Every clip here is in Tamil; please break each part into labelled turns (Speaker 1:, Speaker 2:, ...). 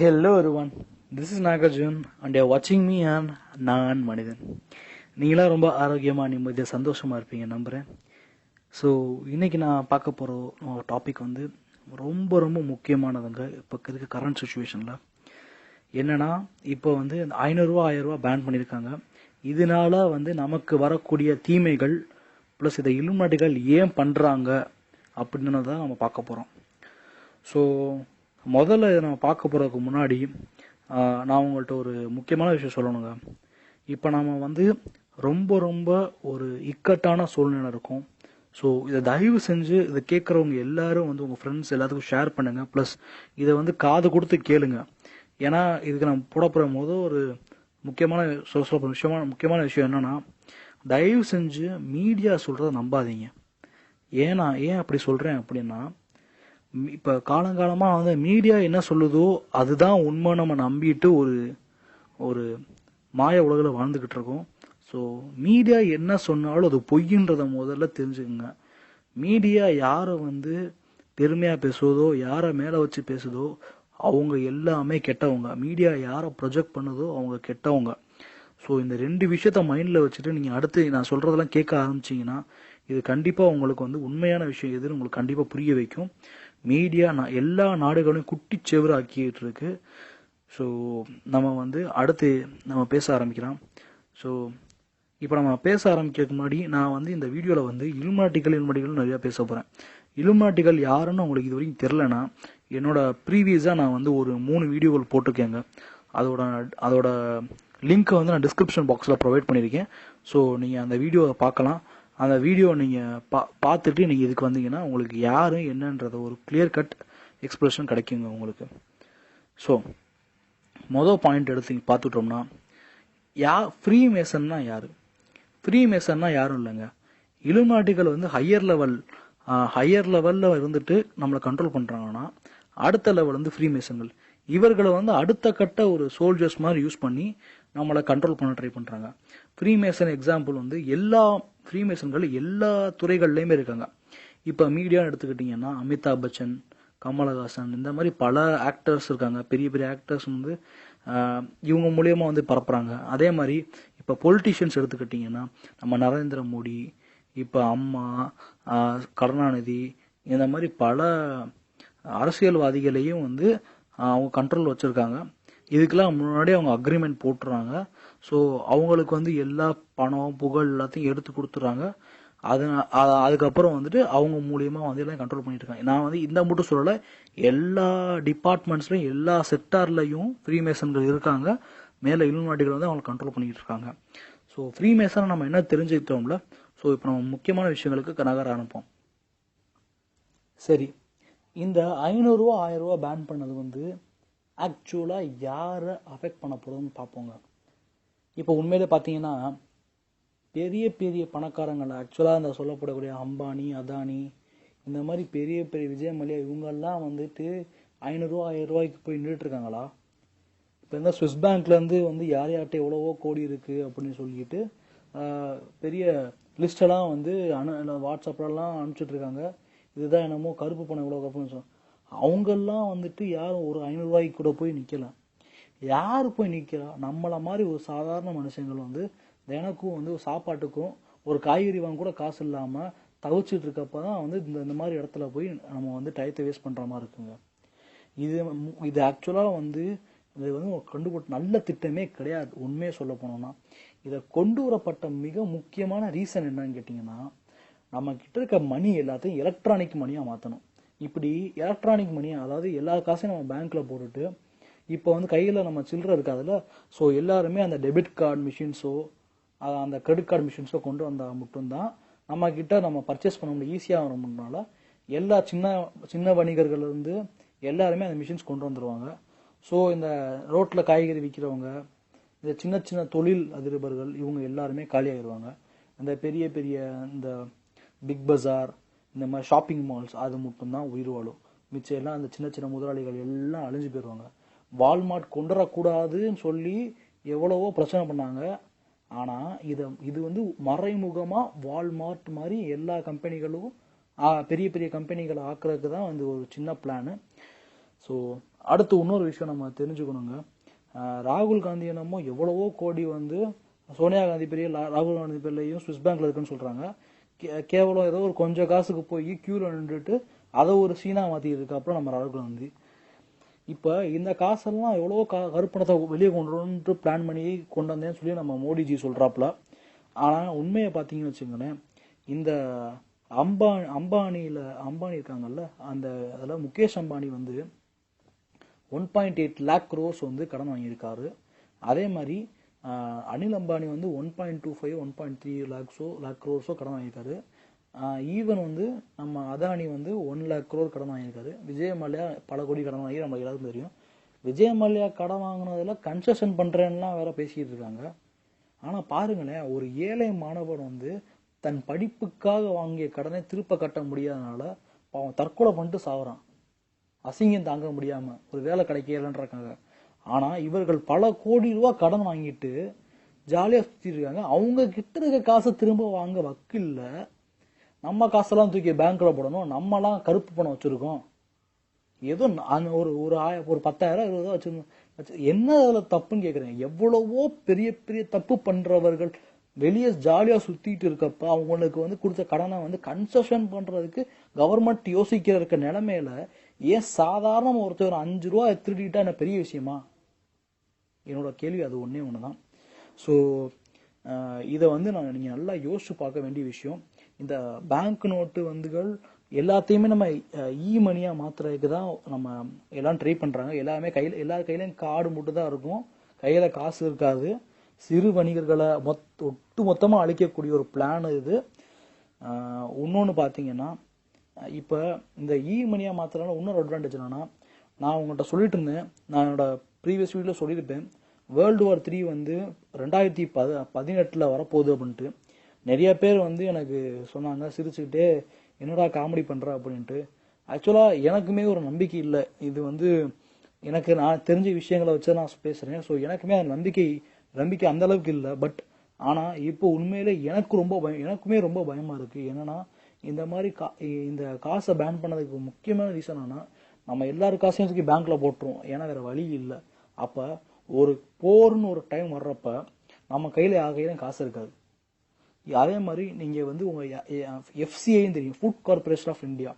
Speaker 1: ஹலோ ஒருவன் this is Nagarjun and a வாட்சிங் மீ ஆன் நான் மனிதன் நீங்களாம் ரொம்ப ஆரோக்கியமாக நிம்மதியாக சந்தோஷமாக இருப்பீங்க நம்புகிறேன் ஸோ இன்றைக்கி நான் பார்க்க போகிற டாபிக் வந்து ரொம்ப ரொம்ப முக்கியமானதுங்க. இப்போ இருக்க கரண்ட் சுச்சுவேஷனில் என்னன்னா இப்போ வந்து ஐநூறுரூவா ஆயிரரூவா பேன் பண்ணியிருக்காங்க. இதனால வந்து நமக்கு வரக்கூடிய தீமைகள் ப்ளஸ் இதை இலுமினாட்டிகள் ஏன் பண்ணுறாங்க அப்படின்னு தான் நம்ம பார்க்க போகிறோம் ஸோ முதல்ல இதை நம்ம பார்க்க போகிறதுக்கு முன்னாடி நான் உங்கள்கிட்ட ஒரு முக்கியமான விஷயம் சொல்லணுங்க. இப்போ நாம் வந்து ரொம்ப ரொம்ப ஒரு இக்கட்டான சூழ்நிலை இருக்கும். ஸோ இதை தயவு செஞ்சு இதை கேட்குறவங்க எல்லாரும் வந்து உங்கள் ஃப்ரெண்ட்ஸ் எல்லாத்துக்கும் ஷேர் பண்ணுங்கள் ப்ளஸ் இதை வந்து காது கொடுத்து கேளுங்க. ஏன்னா இதுக்கு நம்ம போட போகிற முத ஒரு முக்கியமான சொல்ல சொல்ல விஷயமான முக்கியமான விஷயம் என்னன்னா தயவு செஞ்சு மீடியா சொல்கிறத நம்பாதீங்க. ஏன்னா ஏன் அப்படி சொல்கிறேன் அப்படின்னா இப்ப காலங்காலமா வந்து மீடியா என்ன சொல்லுதோ அதுதான் உண்மை நம்ம நம்பிட்டு ஒரு ஒரு மாய உலகில் வாழ்ந்துக்கிட்டு இருக்கோம். ஸோ மீடியா என்ன சொன்னாலும் அது பொய்ன்றத முதல்ல தெரிஞ்சுக்கோங்க. மீடியா யாரை வந்து பெருமையா பேசுவதோ யாரை மேல வச்சு பேசுதோ அவங்க எல்லாமே கெட்டவங்க. மீடியா யாரை ப்ரொஜெக்ட் பண்ணுதோ அவங்க கெட்டவங்க. ஸோ இந்த ரெண்டு விஷயத்த மைண்டில் வச்சுட்டு நீங்கள் அடுத்து நான் சொல்கிறதெல்லாம் கேட்க ஆரம்பிச்சீங்கன்னா இது கண்டிப்பாக உங்களுக்கு வந்து உண்மையான விஷயம் எதுன்னு உங்களுக்கு கண்டிப்பாக புரிய வைக்கும். மீடியா நான் எல்லா நாடுகளையும் குட்டி செவராக்கிட்டு இருக்கு ஸோ நம்ம வந்து அடுத்து நம்ம பேச ஆரம்பிக்கலாம். ஸோ இப்போ நம்ம பேச ஆரம்பிக்கிறதுக்கு முன்னாடி நான் வந்து இந்த வீடியோவில் வந்து இலுமாட்டிகள் இலுமாட்டிகள் நிறையா பேச போகிறேன் இலுமாட்டிகள் யாருன்னு உங்களுக்கு இது வரைக்கும் தெரிலனா என்னோட ப்ரீவியஸாக நான் வந்து ஒரு மூணு வீடியோக்கள் போட்டிருக்கேங்க. அதோட அதோட லிங்க்கை வந்து நான் டிஸ்கிரிப்ஷன் பாக்ஸில் ப்ரொவைட் பண்ணியிருக்கேன். ஸோ நீங்கள் அந்த வீடியோவை பார்க்கலாம். அந்த வீடியோ நீங்கள் பா பார்த்துட்டு நீங்கள் இதுக்கு வந்தீங்கன்னா உங்களுக்கு யார் என்னன்றத ஒரு கிளியர் கட் எக்ஸ்பிரஷன் கிடைக்குங்க உங்களுக்கு. ஸோ மொதல் பாயிண்ட் எடுத்து பார்த்துட்டோம்னா யா ஃப்ரீ மேசன்னா யார்? ஃப்ரீ மேசன்னா யாரும் இல்லைங்க. இலுமினாட்டிகள் வந்து ஹையர் லெவல் ஹையர் லெவலில் இருந்துட்டு நம்மளை கண்ட்ரோல் பண்ணுறாங்கன்னா அடுத்த லெவல் வந்து ஃப்ரீ மேசன்கள் இவர்களை வந்து அடுத்த கட்ட ஒரு சோல்ஜர்ஸ் மாதிரி யூஸ் பண்ணி நம்மளை கண்ட்ரோல் பண்ண ட்ரை பண்ணுறாங்க ஃப்ரீமேசன் எக்ஸாம்பிள் வந்து எல்லா ஃப்ரீமேசன்கள் எல்லா துறைகள்லையுமே இருக்காங்க. இப்போ மீடியா எடுத்துக்கிட்டிங்கன்னா அமிதாப் பச்சன் கமலஹாசன் இந்த மாதிரி பல ஆக்டர்ஸ் இருக்காங்க. பெரிய பெரிய ஆக்டர்ஸ் வந்து இவங்க மூலியமாக வந்து பரப்புகிறாங்க அதே மாதிரி இப்போ பொலிட்டிஷியன்ஸ் எடுத்துக்கிட்டிங்கன்னா நம்ம நரேந்திர மோடி இப்போ அம்மா கருணாநிதி இந்த மாதிரி பல அரசியல்வாதிகளையும் வந்து அவங்க கண்ட்ரோல் வச்சுருக்காங்க. இதுக்கெல்லாம் முன்னாடி அவங்க அக்ரிமெண்ட் போட்டுறாங்க. ஸோ அவங்களுக்கு வந்து எல்லா பணம் புகழ் எல்லாத்தையும் எடுத்து கொடுத்துட்றாங்க அது அதுக்கப்புறம் வந்துட்டு அவங்க மூலியமா வந்து எல்லாம் கண்ட்ரோல் பண்ணிட்டு இருக்காங்க. நான் வந்து இந்த மட்டும் சொல்லலை எல்லா டிபார்ட்மெண்ட்ஸ்லையும் எல்லா செக்டார்லையும் ஃப்ரீமேசன்கள் இருக்காங்க. மேலே இலுமினாட்டிகள் வந்து அவங்களை கண்ட்ரோல் பண்ணிட்டு இருக்காங்க. ஸோ ஃப்ரீமேசனை நம்ம என்ன தெரிஞ்சுக்கிட்டோம்ல? ஸோ இப்போ நம்ம முக்கியமான விஷயங்களுக்கு நகர ஆரம்பிப்போம். சரி. இந்த ஐநூறுரூவா ஆயிரம் ரூபா பேன் பண்ணது வந்து ஆக்சுவலாக யாரை அஃபெக்ட் பண்ண போகிறதுன்னு பார்ப்போங்க. இப்போ உண்மையிலே பார்த்தீங்கன்னா பெரிய பெரிய பணக்காரங்கள் ஆக்சுவலாக இந்த சொல்லப்படக்கூடிய அம்பானி அதானி இந்த மாதிரி பெரிய பெரிய விஜய் மல்லையா இவங்கெல்லாம் வந்துட்டு ஐநூறுரூவா ஆயிரம் ரூபாய்க்கு போய் நின்றுட்டு இருக்காங்களா? இப்போ இந்த சுவிஸ் பேங்க்லேருந்து வந்து யார் யார்கிட்ட எவ்வளவோ கோடி இருக்குது அப்படின்னு சொல்லிட்டு பெரிய லிஸ்டெல்லாம் வந்து அனு வாட்ஸ்அப்லலாம் அனுப்பிச்சிட்ருக்காங்க இதுதான் என்னமோ கருப்பு பணம் இவ்வளோ அப்படின்னு சொல்லுவோம் அவங்கெல்லாம் வந்துட்டு யாரும் ஒரு ஐநூறுரூவாய்க்கு கூட போய் நிக்கல. யார் போய் நிற்கிறா நம்மளை மாதிரி ஒரு சாதாரண மனுஷங்கள் வந்து தினக்கும் வந்து ஒரு சாப்பாட்டுக்கும் ஒரு காய்கறி வாங்க கூட காசு இல்லாமல் தவிச்சிட்டு இருக்கப்ப தான் வந்து இந்த இந்த மாதிரி இடத்துல போய் நம்ம வந்து டயத்தை வேஸ்ட் பண்ணுற மாதிரி இருக்குங்க. இது இது ஆக்சுவலாக வந்து இது வந்து ஒரு நல்ல திட்டமே கிடையாது. உண்மையை சொல்ல போனோம்னா. இதை கொண்டு வரப்பட்ட மிக முக்கியமான ரீசன் என்னன்னு கேட்டிங்கன்னா நம்ம கிட்ட இருக்க மணி எல்லாத்தையும் எலக்ட்ரானிக் மணியாக மாற்றணும் இப்படி எலக்ட்ரானிக் மணி அதாவது எல்லா காசையும் நம்ம பேங்க்ல போட்டுட்டு இப்போ வந்து கையில் நம்ம சில்லறை இருக்காதுல்ல ஸோ எல்லாருமே அந்த டெபிட் கார்டு மிஷின்ஸோ அந்த கிரெடிட் கார்டு மிஷின்ஸோ கொண்டு வந்தால் மட்டும்தான் நம்ம கிட்ட நம்ம பர்ச்சேஸ் பண்ண முடியும் ஈஸியாக வரணும்னால எல்லா சின்ன சின்ன வணிகர்கள் இருந்து எல்லாருமே அந்த மிஷின்ஸ் கொண்டு வந்துருவாங்க. ஸோ இந்த ரோட்டில் காய்கறி விற்கிறவங்க இந்த சின்ன சின்ன தொழில் அதிபர்கள் இவங்க எல்லாருமே காலியாகிடுவாங்க இந்த பெரிய பெரிய இந்த பிக் பஜார் இந்த மாதிரி ஷாப்பிங் மால்ஸ் அது மட்டும்தான் உயிர் வாழும். மிச்சம் எல்லாம் அந்த சின்ன சின்ன முதலாளிகள் எல்லாம் அழிஞ்சு போயிடுவாங்க வால்மார்ட் கொண்டு வரக்கூடாதுன்னு சொல்லி எவ்வளவோ பிரச்சனை பண்ணாங்க. ஆனால் இதை இது வந்து மறைமுகமாக வால்மார்ட் மாதிரி எல்லா கம்பெனிகளும் பெரிய பெரிய கம்பெனிகளை ஆக்குறதுக்கு தான் வந்து ஒரு சின்ன பிளானு ஸோ அடுத்து இன்னொரு விஷயம் நம்ம தெரிஞ்சுக்கணுங்க. ராகுல் காந்தி என்னமோ எவ்வளவோ கோடி வந்து சோனியா காந்தி பெரிய ராகுல் காந்தி பேர்லையும் சுவிஸ் பேங்க்ல இருக்குன்னு சொல்றாங்க. கேவலம் ஏதோ ஒரு கொஞ்சம் காசுக்கு போய் கியூல நின்றுட்டு அதை ஒரு சீனா மாத்திக்கிறதுக்கு அப்புறம் நம்ம ராகுல் காந்தி இப்போ இந்த காசெல்லாம் எவ்வளோ கா கருப்பணத்தை வெளியே கொண்டு வரணும்ன்ட்டு பிளான் பண்ணி கொண்டு வந்தேன்னு சொல்லி நம்ம மோடிஜி சொல்கிறாப்புல ஆனால் உண்மையை பார்த்தீங்கன்னு வச்சுக்கோங்களேன் இந்த அம்பா அம்பானியில் அம்பானி இருக்காங்கல்ல அந்த அதில் முகேஷ் அம்பானி வந்து one point eight lakh crores வந்து கடன் வாங்கியிருக்காரு. அதே மாதிரி அனில் அம்பானி வந்து one point two five one point three லேக்ஸோ lakh க்ரோர்ஸோ கடன் வாங்கியிருக்காரு. ஈவன் வந்து நம்ம அதானி வந்து ஒன் லேக் க்ரோர் கடன் வாங்கியிருக்காரு. விஜய் மல்லையா பல கோடி கடன் வாங்கி நம்ம எல்லாருக்கும் தெரியும். விஜய் மல்லையா கடன் வாங்கினதில் கன்செஷன் பண்றேன்னுலாம் வேற பேசிக்கிட்டு இருக்காங்க. ஆனால் பாருங்களேன் ஒரு ஏழை மாணவன் வந்து தன் படிப்புக்காக வாங்கிய கடனை திருப்ப கட்ட முடியாதனால பாவம் தற்கொலை பண்ணிட்டு சாகுறான் அசிங்கம் தாங்க முடியாமல் ஒரு வேலை கிடைக்கலன்றாங்க ஆனா இவர்கள் பல கோடி ரூபாய் கடன் வாங்கிட்டு ஜாலியா சுத்திட்டு இருக்காங்க. அவங்க கிட்ட இருக்க காசை திரும்ப வாங்க வக்கில்ல. நம்ம காசெல்லாம் தூக்கி பேங்க்ல போடணும். நம்மலாம் கருப்பு பணம் வச்சிருக்கோம். ஏதோ ஒரு ஒரு ஆய ஒரு பத்தாயிரம் இருபதோ வச்சிருந்தோம். என்ன அதுல தப்புன்னு கேக்குறேன் எவ்வளவோ பெரிய பெரிய தப்பு பண்றவர்கள் வெளியே ஜாலியா சுத்திட்டு இருக்கப்ப அவங்களுக்கு வந்து கொடுத்த கடனை வந்து கன்செஷன் பண்றதுக்கு கவர்மெண்ட் யோசிக்கிற இருக்க நிலைமையில ஏன் சாதாரண ஒருத்தர் ஒரு அஞ்சு ரூபா திருடிட்டா என்ன பெரிய விஷயமா? என்னோட கேள்வி அது ஒன்றே ஒன்று தான் ஸோ இதை வந்து நான் நீங்கள் நல்லா யோசிச்சு பார்க்க வேண்டிய விஷயம் இந்த பேங்க் நோட்டு வந்துகள் எல்லாத்தையுமே நம்ம இ மணியாக மாத்துறதுக்கு தான் நம்ம எல்லாம் ட்ரை பண்ணுறாங்க எல்லாமே கையில் எல்லா கையிலையும் கார்டு மட்டும் தான் இருக்கும். கையில் காசு இருக்காது. சிறு வணிகர்களை மொத் ஒட்டு மொத்தமாக அழிக்கக்கூடிய ஒரு பிளான் இது. இன்னொன்று பார்த்தீங்கன்னா இப்போ இந்த இ மணியாக மாத்துறதுனால இன்னொரு அட்வான்டேஜ் என்னன்னா நான் உங்கள்கிட்ட சொல்லிட்டு இருந்தேன். நான் என்னோட ப்ரீவியஸ் வீடியோ சொல்லியிருப்பேன். வேர்ல்டு வார் த்ரீ வந்து ரெண்டாயிரத்தி பத பதினெட்டில் வரப்போகுது அப்படின்ட்டு. நிறைய பேர் வந்து எனக்கு சொன்னாங்க சிரிச்சுக்கிட்டே என்னடா காமெடி பண்ணுற அப்படின்ட்டு. ஆக்சுவலாக எனக்குமே ஒரு நம்பிக்கை இல்லை. இது வந்து எனக்கு நான் தெரிஞ்ச விஷயங்களை வச்சு நான் பேசுகிறேன் ஸோ எனக்குமே அந்த நம்பிக்கை நம்பிக்கை அந்த அளவுக்கு இல்லை. பட் ஆனால் இப்போ உண்மையிலே எனக்கு ரொம்ப பயம் எனக்குமே ரொம்ப பயமாக இருக்குது என்னன்னா இந்த மாதிரி கா- இந்த காசை பேன் பண்ணதுக்கு முக்கியமான ரீசன் ஆனால் நம்ம எல்லாரும் காசையும் தூக்கி பேங்க்கில் போட்டுருவோம். ஏன்னா வேறு வழி இல்லை. அப்போ ஒரு போர்னு ஒரு டைம் வர்றப்ப நம்ம கையில யார் காசு இருக்காது. அதே மாதிரி நீங்க வந்து உங்க எஃப்சிஐன்னு தெரியும். Food corporation of India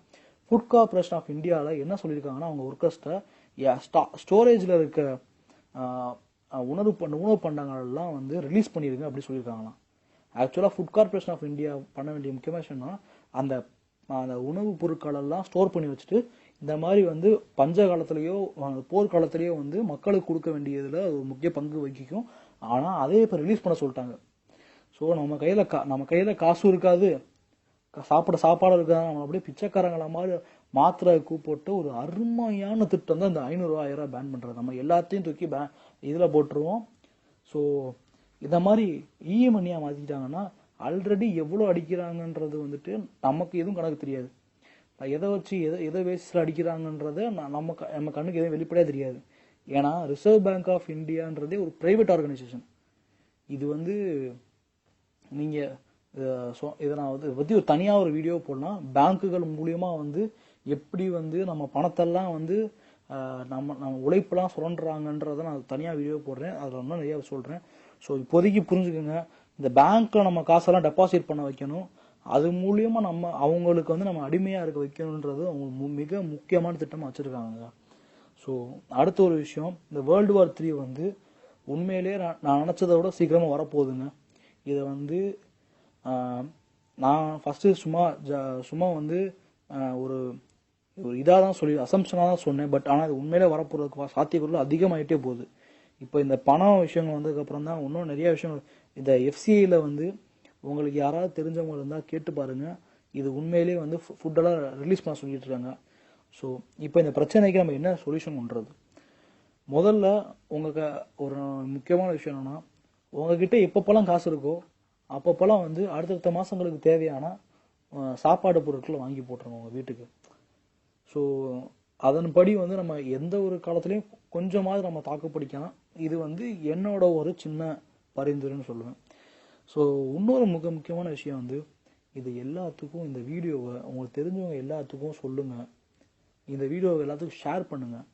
Speaker 1: food corporation of இந்தியாவில் என்ன சொல்லியிருக்காங்கன்னா அவங்க ஒர்க்கர்ஸ்ட்டை ஸ்டோரேஜில் இருக்க உணவு பண்ண உணவு பண்டங்கள்லாம் வந்து ரிலீஸ் பண்ணிடுங்க அப்படின்னு சொல்லியிருக்காங்களாம். ஆக்சுவலாக ஃபுட் கார்பரேஷன் ஆஃப் இந்தியா பண்ண வேண்டிய முக்கியமான விஷயம்னா அந்த அந்த உணவுப் பொருட்களெல்லாம் ஸ்டோர் பண்ணி வச்சுட்டு இந்த மாதிரி வந்து பஞ்ச காலத்திலேயோ போர்க்காலத்திலேயோ வந்து மக்களுக்கு கொடுக்க வேண்டியதில் அது ஒரு முக்கிய பங்கு வகிக்கும். ஆனால் அதே இப்போ ரிலீஸ் பண்ண சொல்லிட்டாங்க. ஸோ நம்ம கையில் கா- நம்ம கையில் காசும் இருக்காது. சாப்பிட சாப்பாடு இருக்காது. நம்ம அப்படியே பிச்சைக்காரங்கள மாதிரி மாத்திரை கூப்பிட்டு ஒரு அருமையான திட்டம் தான் இந்த ஐநூறுரூவா ஆயிரம் பேன் பண்ணுறது நம்ம எல்லாத்தையும் தூக்கி பே இதில் போட்டுருவோம். ஸோ இந்த மாதிரி இஎம்ஐயா மாற்றிட்டாங்கன்னா ஆல்ரெடி எவ்வளோ அடிக்கிறாங்கன்றது வந்துட்டு நமக்கு எதுவும் கணக்கு தெரியாது. எதை வச்சு எதை எதை பேசிஸில் அடிக்கிறாங்கன்றது நம்ம க- நம்ம கண்ணுக்கு எதுவும் வெளிப்படையே தெரியாது. ஏன்னா ரிசர்வ் பேங்க் ஆஃப் இந்தியான்றதே ஒரு ப்ரைவேட் ஆர்கனைசேஷன் இது வந்து நீங்கள் அஹ், இதை நான் வந்து பற்றி ஒரு தனியாக ஒரு வீடியோ போடலாம் பேங்க்குகள் மூலியமாக வந்து எப்படி வந்து நம்ம பணத்தெல்லாம் வந்து நம்ம நம்ம உழைப்பெல்லாம் சுரண்டுறாங்கன்றத நான் தனியாக வீடியோ போடுறேன். அதில் இன்னும் நிறைய சொல்கிறேன் ஸோ இப்போதைக்கு புரிஞ்சுக்கோங்க இந்த பேங்க்கில் நம்ம காசெல்லாம் டெபாசிட் பண்ண வைக்கணும். அது மூலியமா நம்ம அவங்களுக்கு வந்து நம்ம அடிமையா இருக்க வைக்கணுன்றது அவங்க மு- மிக முக்கியமான திட்டமா வச்சிருக்காங்க ஸோ அடுத்த ஒரு விஷயம் இந்த வேர்ல்டு வார் த்ரீ வந்து உண்மையிலேயே நான் நான் நினச்சதை விட சீக்கிரமாக வரப்போகுதுங்க. இதை வந்து நான் ஃபஸ்ட்டு சும்மா ஜ- சும்மா வந்து ஒரு ஒரு இதாக தான் சொல்லி அசம்ஷனாக தான் சொன்னேன். பட் ஆனால் இது உண்மையிலே வரப்போகிறதுக்கு சாத்தியக்குள்ள அதிகமாயிட்டே போகுது. இப்போ இந்த பணம் விஷயங்கள் வந்ததுக்கப்புறம் தான் இன்னும் நிறைய விஷயங்கள் இந்த எஃப்சிஐயில் வந்து உங்களுக்கு யாராவது தெரிஞ்சவங்க இருந்தால் கேட்டு பாருங்க. இது உண்மையிலேயே வந்து ஃபுட்டெல்லாம் ரிலீஸ் பண்ண சொல்லிட்டு இருக்காங்க. ஸோ இப்போ இந்த பிரச்சனைக்கு நம்ம என்ன சொல்யூஷன் பண்ணுறது முதல்ல உங்களுக்கு ஒரு முக்கியமான விஷயம் என்னன்னா உங்ககிட்ட எப்பப்பெல்லாம் காசு இருக்கோ அப்பப்பெல்லாம் வந்து அடுத்தடுத்த மாதங்களுக்கு தேவையான சாப்பாடு பொருட்களை வாங்கி போட்டுருங்க உங்கள் வீட்டுக்கு. ஸோ அதன்படி வந்து நம்ம எந்த ஒரு காலத்துலேயும் கொஞ்சமாவது நம்ம தாக்குப்பிடிக்கலாம். இது வந்து என்னோட ஒரு சின்ன பரிந்துரைன்னு சொல்லுவேன். ஸோ இன்னொரு மிக முக்கியமான விஷயம் வந்து இது எல்லாத்துக்கும் இந்த வீடியோவை உங்களுக்கு தெரிஞ்சவங்க எல்லாத்துக்கும் சொல்லுங்கள் இந்த வீடியோவை எல்லாத்துக்கும் ஷேர் பண்ணுங்கள்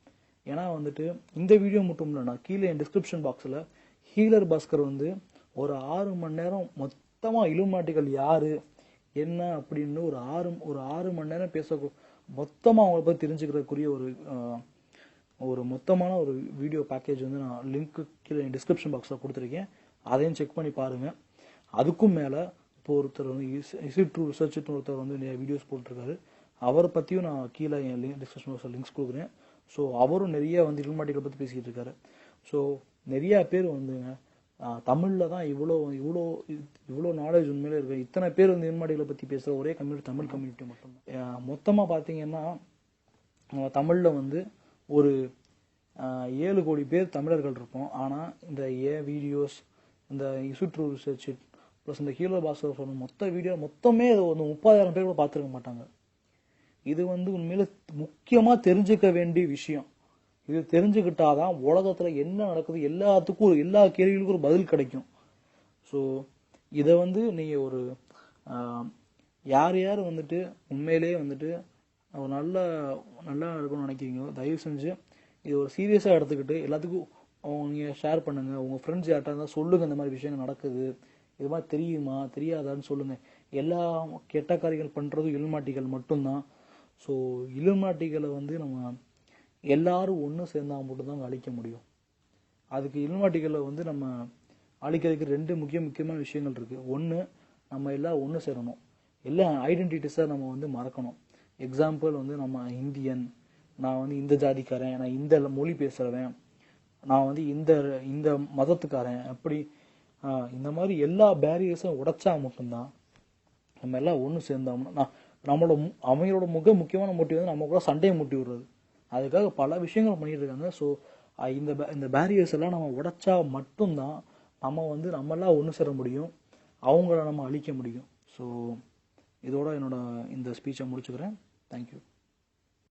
Speaker 1: ஏன்னா வந்துட்டு இந்த வீடியோ மட்டும் இல்லை நான் கீழே என் டிஸ்கிரிப்ஷன் பாக்ஸில் ஹீலர் பாஸ்கர் வந்து ஒரு ஆறு மணி நேரம் மொத்தமாக இலுமாட்டிகள் யார் என்ன அப்படின்னு ஒரு ஆறு ஒரு ஆறு மணி நேரம் பேச மொத்தமாக அவங்கள பற்றி தெரிஞ்சுக்கிறதுக்குரிய ஒரு ஒரு மொத்தமான ஒரு வீடியோ பேக்கேஜ் வந்து நான் லிங்க்கு கீழே டிஸ்கிரிப்ஷன் பாக்ஸில் கொடுத்துருக்கேன். அதையும் செக் பண்ணி பாருங்கள் அதுக்கும் மேலே இப்போ ஒருத்தர் வந்து இசி ட்ரூ ரிசர்ச்னு ஒருத்தர் வந்து நிறைய வீடியோஸ் போட்டிருக்காரு. அவரை பற்றியும் நான் கீழே என் லிங்க் டிஸ்கிரிப்ஷன் பாக்ஸில் லிங்க்ஸ் கொடுக்குறேன். ஸோ அவரும் நிறைய வந்து இல்மாட்டிகளை பற்றி பேசிக்கிட்டு இருக்காரு. ஸோ நிறையா பேர் வந்துங்க தமிழில் தான் இவ்வளோ இவ்வளோ இவ்வளோ நாலேஜ் உண்மையிலே இருக்குது இத்தனை பேர் வந்து இன்மாடிகளை பற்றி பேசுகிற ஒரே கம்யூனிட்டி தமிழ் கம்யூனிட்டி மட்டும் மொத்தமாக பார்த்தீங்கன்னா தமிழில் வந்து ஒரு ஏழு கோடி பேர் தமிழர்கள் இருப்போம் ஆனால் இந்த ஏ வீடியோஸ் இந்த இசுட்ரூ ரிசர்ச் ப்ளஸ் இந்த ஹீரோ பாஸ்கர் சொன்ன மொத்த வீடியோ மொத்தமே அதை வந்து முப்பதாயிரம் பேர் கூட பார்த்துருக்க மாட்டாங்க. இது வந்து உண்மையில முக்கியமாக தெரிஞ்சுக்க வேண்டிய விஷயம். இது தெரிஞ்சுக்கிட்டாதான் உலகத்தில் என்ன நடக்குது எல்லாத்துக்கும் ஒரு- எல்லா கேள்விகளுக்கும் ஒரு பதில் கிடைக்கும். ஸோ இதை வந்து நீங்கள் ஒரு யார் யார் வந்துட்டு உண்மையிலேயே வந்துட்டு ஒரு நல்ல நல்லா இருக்கும்னு நினைக்கிறீங்களோ தயவு செஞ்சு இது ஒரு சீரியஸாக எடுத்துக்கிட்டு எல்லாத்துக்கும் நீங்கள் ஷேர் பண்ணுங்கள் உங்கள் ஃப்ரெண்ட்ஸ் யார்ட்டா இருந்தால் சொல்லுங்கள் இந்த மாதிரி விஷயங்கள் நடக்குது. இது மாதிரி தெரியுமா? தெரியாதான்னு சொல்லுங்கள் எல்லா கெட்ட காரியங்கள் பண்ணுறதும் இல்மாட்டிகள் மட்டும்தான். ஸோ இலுமாட்டிகளை வந்து நம்ம எல்லாரும் ஒன்று சேர்ந்தா மட்டும்தான் அழிக்க முடியும். அதுக்கு இல்மாட்டிகளை வந்து நம்ம அழிக்கிறதுக்கு ரெண்டு முக்கிய முக்கியமான விஷயங்கள் இருக்குது ஒன்று நம்ம எல்லாம் ஒன்று சேரணும். எல்லா ஐடென்டிட்டிஸை நம்ம வந்து மறக்கணும். எக்ஸாம்பிள் வந்து நம்ம இந்தியன். நான் வந்து இந்த ஜாதிக்காரன். நான் இந்த மொழி பேசுகிறவன் நான் வந்து இந்த இந்த மதத்துக்காரன். அப்படி இந்த மாதிரி எல்லா பேரியர்ஸும் உடைச்சா மட்டும்தான் நம்ம எல்லாம் ஒன்று சேர்ந்தோம்னா நம்மளோட மு- அவங்களோட முக முக்கியமான மோட்டிவ் வந்து நம்ம கூட சண்டையை மூட்டி விடுறது. அதுக்காக பல விஷயங்கள் பண்ணிட்டு இருக்காங்க. ஸோ இந்த இந்த பேரியர்ஸ் எல்லாம் நம்ம உடைச்சா மட்டும்தான் நம்ம வந்து நம்மளாம் ஒன்று சேர முடியும். அவங்கள நம்ம அழிக்க முடியும். ஸோ இதோட என்னோட இந்த ஸ்பீச்சை முடிச்சுக்கிறேன். தேங்க்யூ